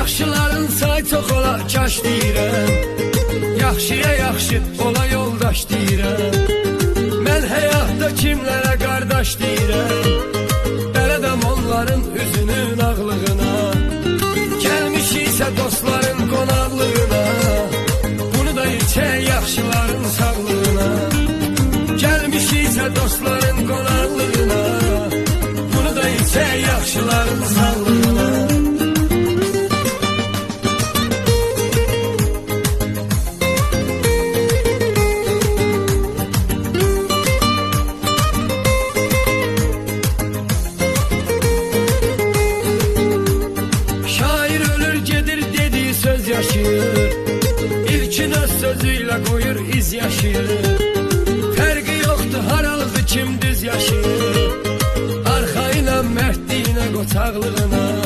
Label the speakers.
Speaker 1: Yaxşıların say çox ola kaş deyirəm. Yaxşıya yaxşı ola yoldaş deyirəm. Mən həyatda kimlərə qardaş deyirəm? Bələdəm onların üzünün ağlığına. Gəlmişiksə dostların qonaqlığına. Bunu da içək yaxşıların sağlığına. Gəlmişiksə dostların qonaqlığına. Bunu da içək yaxşıların sağlığına sözüyle koyur iz yaşayır Fərqi yoxdur haralıdır kim düz yaşayır Arxayla mərdliyinə qoçaqlığına